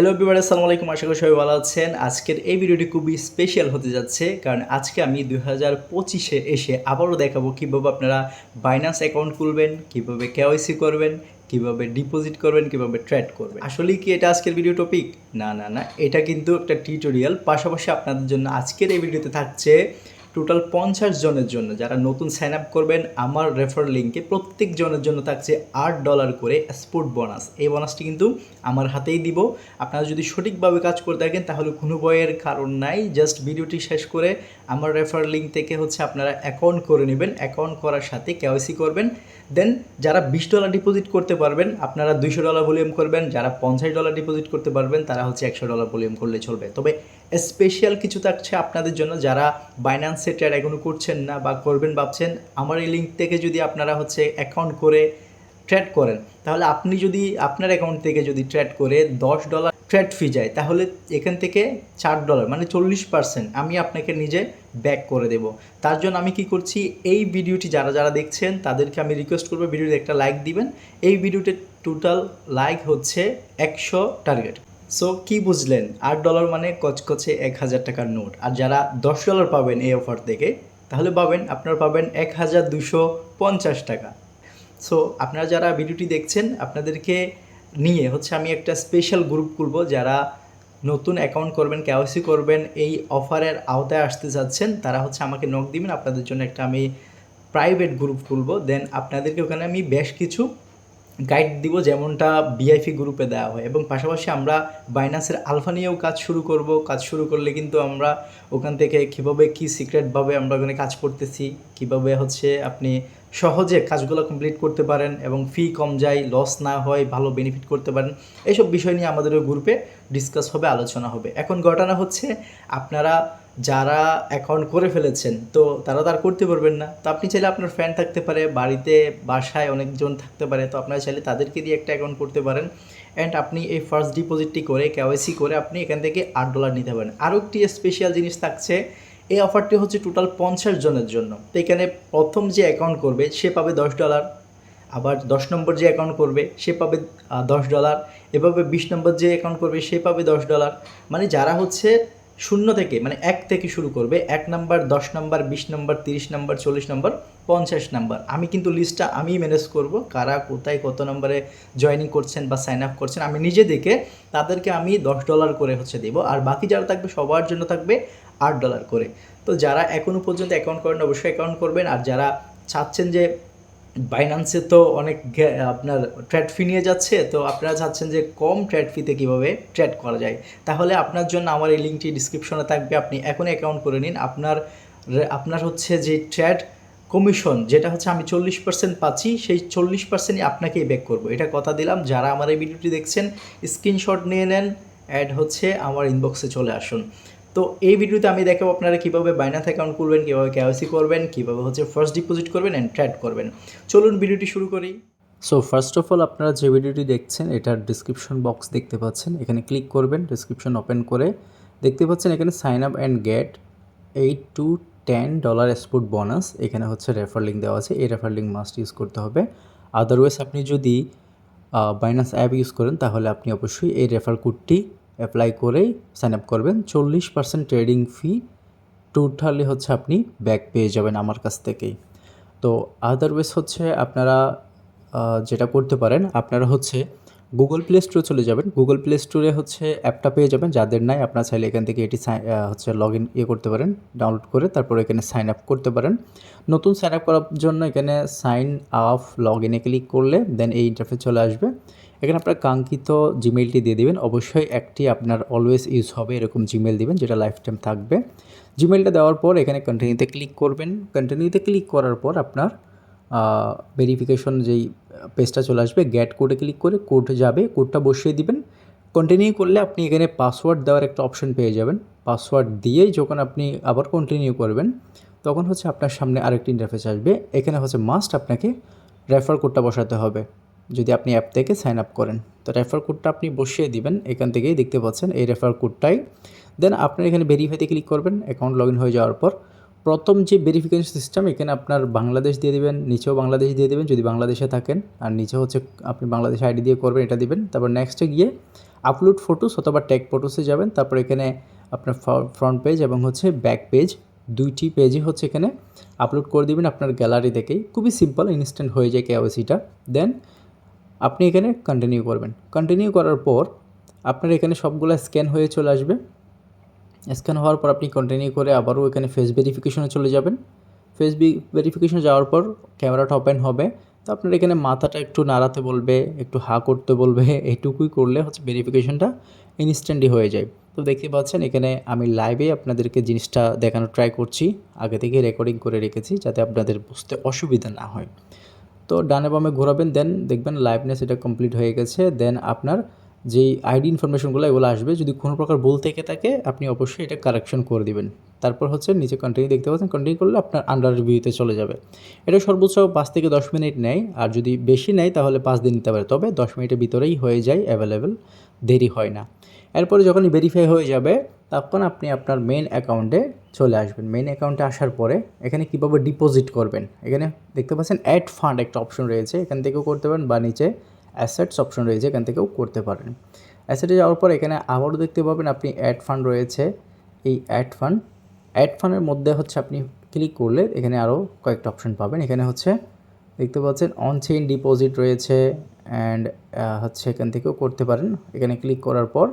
Hello Bieber আসসালামু আলাইকুম আশা করি সবাই ভালো আছেন। আজকের এই ভিডিওটি খুবই স্পেশাল হতে যাচ্ছে, কারণ আজকে আমি দুই হাজার পঁচিশে এসে আবারও দেখাবো কীভাবে আপনারা বাইনান্স অ্যাকাউন্ট খুলবেন, কীভাবে কেওয়াইসি করবেন, কীভাবে ডিপোজিট করবেন, কীভাবে ট্রেড করবেন। আসলেই কি এটা আজকের ভিডিও টপিক না না না, এটা কিন্তু একটা টিউটোরিয়াল পাশাপাশি আপনাদের জন্য আজকের এই ভিডিওতে থাকছে টোটাল পঞ্চাশ জনের জন্য যারা নতুন সাইন আপ করবেন, আমার রেফার লিঙ্কে প্রত্যেক জনের জন্য থাকছে আট ডলার করে স্পোর্ট বোনাস এই বোনাসটি কিন্তু আমার হাতেই দিব। আপনারা যদি সঠিকভাবে কাজ করে থাকেন, তাহলে কোনো বয়ের কারণ নাই। জাস্ট ভিডিওটি শেষ করে আমার রেফার লিঙ্ক থেকে হচ্ছে আপনারা অ্যাকাউন্ট করে নেবেন। অ্যাকাউন্ট করার সাথে কেওয়াইসি করবেন। দেন যারা বিশ ডলার ডিপোজিট করতে পারবেন, আপনারা দুইশো ডলার ভলিউম করবেন। যারা পঞ্চাশ ডলার ডিপোজিট করতে পারবেন, তারা হচ্ছে একশো ডলার ভলিউম করলে চলবে। তবে স্পেশাল কিছু থাকছে আপনাদের জন্য। যারা বাইন্যান্সে ট্রেড এখনও করছেন না বা করবেন ভাবছেন, আমার এই লিঙ্ক থেকে যদি আপনারা হচ্ছে অ্যাকাউন্ট করে ট্রেড করেন, তাহলে আপনি যদি আপনার অ্যাকাউন্ট থেকে যদি ট্রেড করে দশ ডলার ট্রেড ফি যায়, তাহলে এখান থেকে চার ডলার মানে চল্লিশ পার্সেন্ট আমি আপনাকে নিজে ব্যাক করে দেব। তার জন্য আমি কি করছি, এই ভিডিওটি যারা যারা দেখছেন, তাদেরকে আমি রিকোয়েস্ট করব, ভিডিওতে একটা লাইক দিবেন। এই ভিডিওতে টোটাল লাইক হচ্ছে একশো টার্গেট সো কি বুঝলেন? আট ডলার মানে কচকচে এক হাজার টাকার নোট। আর যারা দশ ডলার পাবেন এই অফার থেকে, তাহলে পাবেন, আপনারা পাবেন এক হাজার দুশো পঞ্চাশ টাকা। সো আপনারা যারা ভিডিওটি দেখছেন, আপনাদেরকে নিয়ে হচ্ছে আমি একটা স্পেশাল গ্রুপ খুলব, যারা নতুন অ্যাকাউন্ট করবেন কেওয়াইসি করবেন, এই অফারের আওতায় আসতে যাচ্ছেন তারা হচ্ছে আমাকে নক দিবেন, আপনাদের জন্য একটা আমি প্রাইভেট গ্রুপ খুলবো। দেন আপনাদেরকে ওখানে আমি বেশ কিছু গাইড দিব যেমনটা বিআইপি গ্রুপে দেওয়া হয়। এবং পাশাপাশি আমরা বাইনান্সের আলফা নিয়েও কাজ শুরু করব। কাজ শুরু করলে কিন্তু আমরা ওখান থেকে কীভাবে কী সিক্রেটভাবে আমরা ওখানে কাজ করতেছি, কীভাবে হচ্ছে আপনি সহজে কাজগুলো কমপ্লিট করতে পারেন এবং ফি কম যায় লস না হয়, ভালো বেনিফিট করতে পারেন এইসব বিষয় নিয়ে আমাদের ওই গ্রুপে ডিসকাস হবে, আলোচনা হবে। এখন ঘটনা হচ্ছে আপনারা যারা অ্যাকাউন্ট করে ফেলেছেন, তো তারা তার করতে পারবেন না। তো আপনি চাইলে আপনার ফ্রেন্ড থাকতে পারে, বাড়িতে, বাসায় অনেকজন থাকতে পারে, তো আপনারা চাইলে তাদেরকে দিয়ে একটা অ্যাকাউন্ট করতে পারেন। অ্যান্ড আপনি এই ফার্স্ট ডিপোজিটটি করে কেওয়াইসি করে আপনি এখান থেকে আট ডলার নিতে পারেন। আরও একটি স্পেশাল জিনিস থাকছে, এই অফারটি হচ্ছে টোটাল পঞ্চাশ জনের জন্য। তো এখানে প্রথম যে অ্যাকাউন্ট করবে, সে পাবে দশ ডলার আবার দশ নম্বর যে অ্যাকাউন্ট করবে, সে পাবে দশ ডলার এভাবে বিশ নম্বর যে অ্যাকাউন্ট করবে, সে পাবে দশ ডলার মানে যারা হচ্ছে শূন্য থেকে মানে এক থেকে শুরু করবে, এক নাম্বার, দশ নাম্বার, বিশ নাম্বার, তিরিশ নাম্বার, চল্লিশ নাম্বার, পঞ্চাশ নাম্বার। আমি কিন্তু লিস্টটা আমি ম্যানেজ করব, কারা কোথায় কত নম্বরে জয়েনিং করছেন বা সাইন আপ করছেন, আমি নিজে দেখে তাদেরকে আমি দশ ডলার করে হচ্ছে দেব, আর বাকি যারা থাকবে সবার জন্য থাকবে আট ডলার করে। তো যারা এখনও পর্যন্ত অ্যাকাউন্ট করেন অবশ্যই অ্যাকাউন্ট করবেন, আর যারা চাচ্ছেন যে বাইন্যান্সে তো অনেক আপনার ট্রেড ফি নিয়ে যাচ্ছে, তো আপনারা চাচ্ছেন যে কম ট্রেড ফিতে কীভাবে ট্রেড করা যায়। তাহলে আপনার জন্য আমার এই লিঙ্কটি ডিসক্রিপশনে থাকবে, আপনি এখন অ্যাকাউন্ট করে নিন। আপনার আপনার হচ্ছে যে ট্রেড কমিশন যেটা হচ্ছে আমি চল্লিশ পার্সেন্ট পাচ্ছি, সেই চল্লিশ পার্সেন্টই আপনাকেই ব্যাক করব। এটা কথা দিলাম, যারা আমার এই ভিডিওটি দেখছেন স্ক্রিনশট নিয়ে নেন অ্যাড হচ্ছে আমার ইনবক্সে চলে আসুন। তো এই ভিডিওতে আমি দেখাবো আপনারা কীভাবে বাইনান্স অ্যাকাউন্ট খুলবেন, কীভাবে কেওয়াইসি করবেন, কীভাবে হচ্ছে ফার্স্ট ডিপোজিট করবেন অ্যান্ড ট্রেড করবেন। চলুন ভিডিওটি শুরু করি। সো ফার্স্ট অফ অল আপনারা যে ভিডিওটি দেখছেন, এটার ডিসক্রিপশন বক্স দেখতে পাচ্ছেন। এখানে ক্লিক করবেন ডিসক্রিপশন ওপেন করে। দেখতে পাচ্ছেন, এখানে sign up and get eight to ten dollar sport bonus এখানে হচ্ছে রেফার লিঙ্ক দেওয়া আছে। এই রেফার লিঙ্ক মাস্ট ইউজ করতে হবে। আদারওয়াইজ আপনি যদি বাইনান্স অ্যাপ ইউজ করেন, তাহলে আপনি অবশ্যই এই রেফার কোডটি অ্যাপ্লাই করেই সাইন আপ করবেন। চল্লিশ পার্সেন্ট ট্রেডিং ফি টোটালি হচ্ছে আপনি ব্যাক পেয়ে যাবেন আমার কাছ থেকেই। তো আদারওয়াইজ হচ্ছে আপনারা যেটা করতে পারেন, আপনারা হচ্ছে গুগল প্লে স্টোরে চলে যাবেন। গুগল প্লে স্টোরে হচ্ছে অ্যাপটা পেয়ে যাবেন। যাদের নাই, আপনারা চাইলে এখান থেকে এটি হচ্ছে লগ ইন ইয়ে করতে পারেন ডাউনলোড করে তারপর এখানে সাইন আপ করতে পারেন। নতুন সাইন আপ করার জন্য এখানে সাইন আপ লগ ইনে ক্লিক করলে দেন এই ইন্টারফেস চলে আসবে। এখানে আপনার কাঙ্ক্ষিত জিমেলটি দিয়ে দিবেন। অবশ্যই একটি আপনার অলওয়েজ ইউজ হবে এরকম জিমেল দিবেন, যেটা লাইফ টাইম থাকবে। জিমেলটা দেওয়ার পর এখানে কন্টিনিউতে ক্লিক করবেন। কন্টিনিউতে ক্লিক করার পর আপনার ভেরিফিকেশন যেই পেজটা চলে আসবে গ্যাট কোডে ক্লিক করে কোড যাবে কোডটা বসিয়ে দিবেন। কন্টিনিউ করলে আপনি এখানে পাসওয়ার্ড দেওয়ার একটা অপশন পেয়ে যাবেন। পাসওয়ার্ড দিয়েই যখন আপনি আবার কন্টিনিউ করবেন, তখন হচ্ছে আপনার সামনে আরেকটি ইন্টারফেস আসবে। এখানে হচ্ছে মাস্ট আপনাকে রেফার কোডটা বসাতে হবে। যদি আপনি অ্যাপ থেকে সাইন আপ করেন। তো রেফার কোডটা আপনি বসিয়ে দিবেন, এখান থেকেই দেখতে পাচ্ছেন এই রেফার কোডটাই দেন আপনার এখানে ভেরিফাইতে ক্লিক করবেন অ্যাকাউন্ট লগ হয়ে যাওয়ার পর। প্রথম যে ভেরিফিকেশন সিস্টেম এখানে আপনার বাংলাদেশ দিয়ে দিবেন, নিচেও বাংলাদেশ দিয়ে দিবেন, যদি বাংলাদেশে থাকেন। আর নিচে হচ্ছে আপনি বাংলাদেশ আইডি দিয়ে করবেন, এটা দিবেন। তারপর নেক্সটে গিয়ে আপলোড ফটোস অথবা ট্যাগ ফটোসে যাবেন। তারপর এখানে আপনার ফ্রন্ট পেজ এবং হচ্ছে ব্যাক পেজ দুইটি পেজই হচ্ছে এখানে আপলোড করে দিবেন আপনার গ্যালারি থেকেই। খুবই সিম্পল ইনস্ট্যান্ট হয়ে যায় কেওয়াইসিটা দেন আপনি এখানে কন্টিনিউ করবেন। কন্টিনিউ করার পর আপনার এখানে সবগুলো স্ক্যান হয়ে চলে আসবে। স্ক্যান হওয়ার পর আপনি কন্টিনিউ করে আবারও এখানে ফেস ভেরিফিকেশনে চলে যাবেন। ফেস ভেরিফিকেশনে যাওয়ার পর ক্যামেরাটা ওপেন হবে। তো আপনার এখানে মাথাটা একটু নাড়াতে বলবে, একটু হা করতে বলবে এইটুকুই করলে হচ্ছে ভেরিফিকেশনটা ইনস্ট্যান্টলি হয়ে যায়। তো দেখতে পাচ্ছেন এখানে আমি লাইভে আপনাদেরকে জিনিসটা দেখানোর ট্রাই করছি। আগে থেকে রেকর্ডিং করে রেখেছি যাতে আপনাদের বুঝতে অসুবিধা না হয়। তো ডানে বামে ঘোরাবেন দেন দেখবেন লাইভনেস এটা কমপ্লিট হয়ে গেছে। দেন আপনার যেই আইডি ইনফরমেশনগুলো এগুলো আসবে। যদি কোনো প্রকার ভুল থেকে থাকে, আপনি অবশ্যই এটা কারেকশন করে দিবেন। তারপর হচ্ছে নিচে কন্টিনিউ দেখতে পাচ্ছেন কন্টিনিউ করলে আপনার আন্ডার রিভিউতে চলে যাবে। এটা সর্বোচ্চ পাঁচ থেকে দশ মিনিট নেয়। আর যদি বেশি নেয়, তাহলে পাঁচ দিন নিতে পারে। তবে দশ মিনিটের ভিতরেই হয়ে যায় অ্যাভেলেবেল দেরি হয় না। এরপরে যখন ভেরিফাই হয়ে যাবে তখন আপনি আপনার মেন অ্যাকাউন্টে চলে আসবেন। মেন অ্যাকাউন্টে আসার পরে এখানে কীভাবে ডিপোজিট করবেন? এখানে দেখতে পাচ্ছেন অ্যাড ফান্ড একটা অপশন রয়েছে। এখান থেকেও করতে পারেন বা নিচে অ্যাসেটস অপশন রয়েছে। এখান থেকেও করতে পারেন। অ্যাসেটে যাওয়ার পর এখানে আবারও দেখতে পাবেন আপনি অ্যাড ফান্ড রয়েছে। এই অ্যাড ফান্ড অ্যাড ফান্ডের মধ্যে হচ্ছে আপনি ক্লিক করলে এখানে আরও কয়েকটা অপশন পাবেন। এখানে হচ্ছে দেখতে পাচ্ছেন অন চেইন ডিপোজিট রয়েছে অ্যান্ড হচ্ছে এখান থেকেও করতে পারেন। এখানে ক্লিক করার পর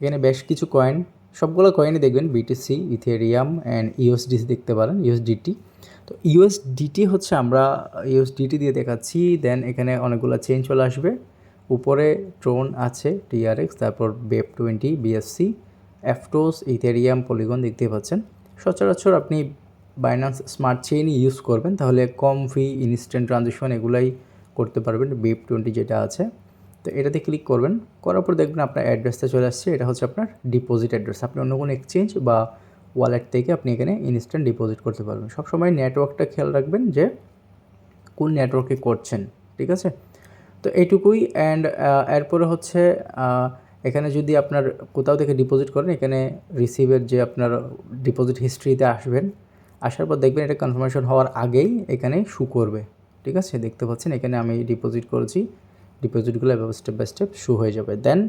এখানে বেশ কিছু কয়েন সবগুলো কয়েনই দেখবেন বিটিসি ইথেরিয়াম অ্যান্ড ইউএসডিসি দেখতে পারেন ইউএসডিটি তো ইউএসডিটি হচ্ছে আমরা ইউএসডিটি দিয়ে দেখাচ্ছি দেন এখানে অনেকগুলো চেঞ্জ চলে আসবে। উপরে ট্রোন আছে টিআরএক্স তারপর BEP twenty BSC Aptos Ethereum Polygon দেখতে পাচ্ছেন। সচরাচর আপনি বাইন্যান্স স্মার্ট চেইনই ইউজ করবেন, তাহলে কম ফি ইনস্ট্যান্ট ট্রানজেকশন এগুলাই করতে পারবেন বেপ টোয়েন্টি যেটা আছে। তো এটাতে ক্লিক করবেন। করার পর দেখবেন আপনার অ্যাড্রেসটা চলে আসছে। এটা হচ্ছে আপনার ডিপোজিট অ্যাড্রেস আপনি অন্য কোনো এক্সচেঞ্জ বা ওয়ালেট থেকে আপনি এখানে ইনস্ট্যান্ট ডিপোজিট করতে পারবেন। সবসময় নেটওয়ার্কটা খেয়াল রাখবেন যে কোন নেটওয়ার্কে করছেন, ঠিক আছে? তো এইটুকুই অ্যান্ড এরপরে হচ্ছে এখানে যদি আপনার কোথাও থেকে ডিপোজিট করেন, এখানে রিসিভের যে আপনার ডিপোজিট হিস্ট্রিতে আসবেন, আসার পর দেখবেন এটা কনফার্মেশন হওয়ার আগেই এখানে শু করবে। ঠিক আছে? দেখতে পাচ্ছেন এখানে আমি ডিপোজিট করেছি। ডিপোজিটগুলো এভাবে স্টেপ বাই স্টেপ শু হয়ে যাবে। দেন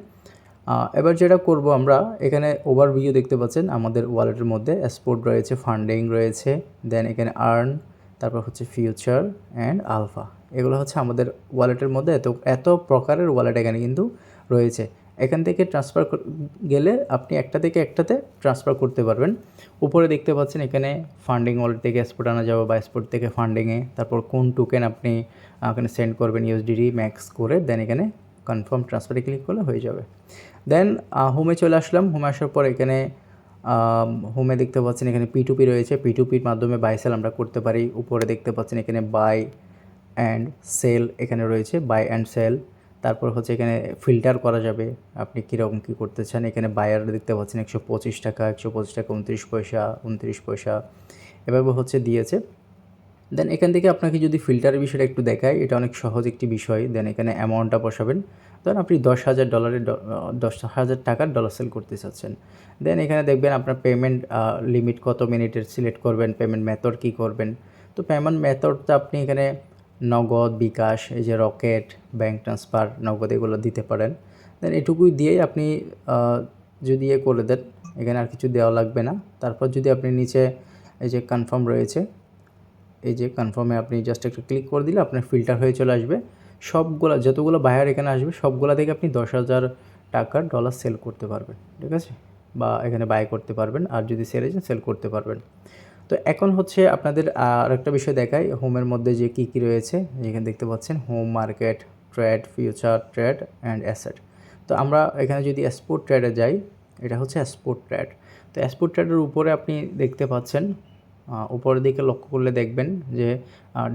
এবার যেটা করব আমরা, এখানে ওভারভিউ দেখতে পাচ্ছেন আমাদের ওয়ালেটের মধ্যে স্পোর্ট রয়েছে ফান্ডিং রয়েছে দেন এখানে আর্ন তারপর হচ্ছে ফিউচার অ্যান্ড আলফা এগুলো হচ্ছে আমাদের ওয়ালেটের মধ্যে এত এত প্রকারের ওয়ালেট এখানে কিন্তু রয়েছে। এখান থেকে ট্রান্সফার গেলে আপনি একটা থেকে একটাতে ট্রান্সফার করতে পারবেন। উপরে দেখতে পাচ্ছেন এখানে ফান্ডিং ওয়ালেট থেকে স্পোর্ট আনা যাবে বা স্পোর্ট থেকে ফান্ডিংয়ে তারপর কোন টোকেন আপনি এখানে সেন্ড করবেন ইউএসডিডি ম্যাক্স করে দেন এখানে কনফার্ম ট্রান্সফারে ক্লিক করলে হয়ে যাবে। দেন হোমে চলে আসলাম। হোমে আসার পর এখানে হোমে দেখতে পাচ্ছেন এখানে পিটুপি রয়েছে। পিটুপির মাধ্যমে বাই সেল আমরা করতে পারি। উপরে দেখতে পাচ্ছেন এখানে বাই অ্যান্ড সেল এখানে রয়েছে। বাই অ্যান্ড সেল তারপর হচ্ছে এখানে ফিল্টার করা যাবে। আপনি কীরকম কী করতে চান? এখানে বায়ার দেখতে পাচ্ছেন একশো পঁচিশ টাকা, একশো পঁচিশ টাকা, উনত্রিশ পয়সা উনত্রিশ পয়সা এভাবে হচ্ছে দিয়েছে। দেন এখান থেকে আপনাকে যদি ফিল্টারের বিষয়টা একটু দেখায় এটা অনেক সহজ একটি বিষয়। দেন এখানে অ্যামাউন্টটা বসাবেন। ধরেন আপনি দশ হাজার ডলারের দশ হাজার টাকার ডলার সেল করতে চাচ্ছেন। দেন এখানে দেখবেন আপনার পেমেন্ট লিমিট কত মিনিটের সিলেক্ট করবেন পেমেন্ট মেথড কী করবেন। তো পেমেন্ট মেথডটা আপনি এখানে নগদ, বিকাশ, এই যে রকেট ব্যাঙ্ক ট্রান্সফার নগদ এগুলো দিতে পারেন। দেন এটুকুই দিয়েই আপনি যদি ইয়ে করে দেন, এখানে আর কিছু দেওয়া লাগবে না। তারপর যদি আপনি নিচে এই যে কনফার্ম রয়েছে, এই যে কনফার্মে আপনি জাস্ট একটা ক্লিক করে দিলে আপনার ফিল্টার হয়ে চলে আসবে। সবগুলো, যতগুলো বায়ার এখানে আসবে, সবগুলো থেকে আপনি দশ হাজার টাকার ডলার সেল করতে পারবেন, ঠিক আছে? বা এখানে বাই করতে পারবেন, আর যদি সেল এজেন্ট সেল করতে পারবেন। তো এখন হচ্ছে আপনাদের আরেকটা বিষয় দেখাই, হোমের মধ্যে যে কী কী রয়েছে, এখানে দেখতে পাচ্ছেন, home market, trade, future trade and asset. তো আমরা এখানে যদি স্পোর্ট ট্রেডে যাই, এটা হচ্ছে স্পোর্ট ট্রেড। তো স্পোর্ট ট্রেডের উপরে আপনি দেখতে পাচ্ছেন উপরের দিকে লক্ষ্য করলে দেখবেন যে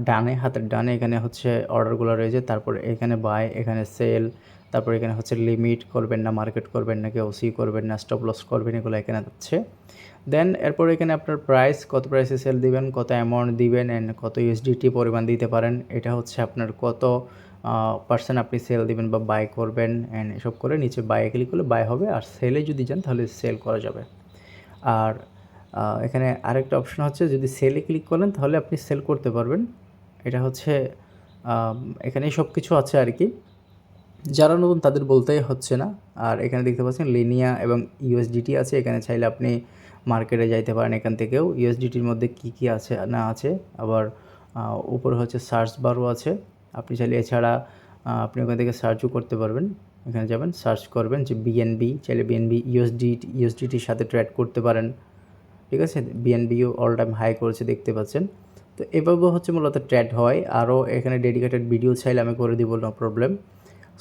ডানে, হাতের ডানে এখানে হচ্ছে অর্ডারগুলো রয়েছে। তারপর এখানে বাই এখানে সেল তারপর এখানে হচ্ছে লিমিট করবেন না মার্কেট করবেন না নাকি ওসি করবেন না স্টপ লস করবেন, এগুলো এখানে হচ্ছে। দেন এরপর এখানে আপনার প্রাইস কত প্রাইসে সেল দিবেন, কত অ্যামাউন্ট দিবেন অ্যান্ড কত ইউএসডিটি পরিমাণ দিতে পারেন, এটা হচ্ছে আপনার কত পার্সেন্ট আপনি সেল দিবেন বা বাই করবেন অ্যান্ড এসব করে নিচে বাই ক্লিক করলে বাই হবে। আর সেলে যদি যান তাহলে সেল করা যাবে। আর এখানে আরেকটা অপশন হচ্ছে যদি সেলে ক্লিক করেন তাহলে আপনি সেল করতে পারবেন। এটা হচ্ছে এখানে সব কিছু আছে আর কি। যারা নতুন তাদের বলতেই হচ্ছে না। আর এখানে দেখতে পাচ্ছেন লিনিয়া এবং ইউএসডিটি আছে। এখানে চাইলে আপনি মার্কেটে যাইতে পারেন এখান থেকেও। ইউএসডিটির মধ্যে কি কি আছে না আছে। আবার উপরে হচ্ছে সার্চ বারও আছে। আপনি চাইলে এছাড়া আপনি ওখান থেকে সার্চও করতে পারবেন। এখানে যাবেন সার্চ করবেন যে বিএনবি চাইলে বিএনবি ইউএসডি ইউএসডিটির সাথে ট্রেড করতে পারেন। ঠিক আছে? বিএনবিও অল টাইম হাই করেছে, দেখতে পাচ্ছেন। তো এভাবে হচ্ছে মূলত ট্রেড হয়। আরও এখানে ডেডিকেটেড ভিডিও চাইলে আমি করে দিব নো প্রবলেম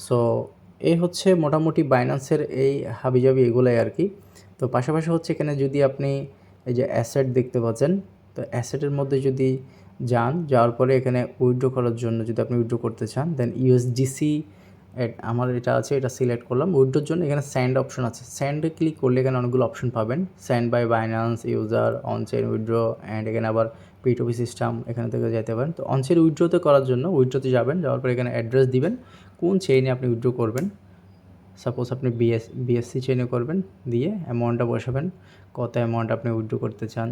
সো এই হচ্ছে মোটামুটি বাইন্যান্সের এই হাবিজাবি এগুলাই আর কি। তো পাশাপাশি হচ্ছে এখানে যদি আপনি এই যে অ্যাসেট দেখতে পাচ্ছেন, তো অ্যাসেটের মধ্যে যদি যান, যাওয়ার পরে এখানে উইড্রো করার জন্য যদি আপনি উইড্রো করতে চান দেন ইউএসডিসি আমার এটা আছে, এটা সিলেক্ট করলাম। উইথড্রোর জন্য এখানে স্যান্ড অপশন আছে। স্যান্ডে ক্লিক করলে এখানে অনেকগুলো অপশন পাবেন। Send by Binance user onchain withdraw and এখানে আবার পিটুপি সিস্টেম এখানে থেকে যেতে পারেন। তো অনচেন উইড্রোতে করার জন্য উইড্রোতে যাবেন, যাওয়ার পরে এখানে অ্যাড্রেস দিবেন। কোন চেইনে আপনি উইড্রো করবেন? সাপোজ আপনি বিএস বিএসসি চেইনে করবেন, দিয়ে অ্যামাউন্টটা বসাবেন। কত অ্যামাউন্ট আপনি উইড্রো করতে চান?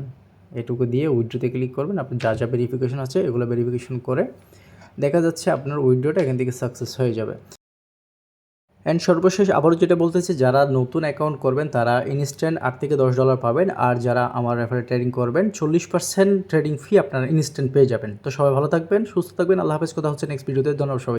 এটুকু দিয়ে উইড্রোতে ক্লিক করবেন। আপনি যা যা ভেরিফিকেশন আছে, এগুলো ভেরিফিকেশন করে দেখা যাচ্ছে আপনার উইড্রোটা এখান থেকে সাকসেস হয়ে যাবে। অ্যান্ড সর্বশেষ আবারও যেটা বলতেছি, যারা নতুন অ্যাকাউন্ট করবেন, তারা ইনস্ট্যান্ট আট থেকে দশ ডলার পাবেন। আর যারা আমার রেফারে ট্রেডিং করবেন, চল্লিশ পার্সেন্ট ট্রেডিং ফি আপনারা ইনস্ট্যান্ট পেয়ে যাবেন। তো সবাই ভালো থাকবেন, সুস্থ থাকবেন। আল্লাহ হাফেজ। কথা হচ্ছে নেক্সট ভিডিওতে ধন্যবাদ সবাই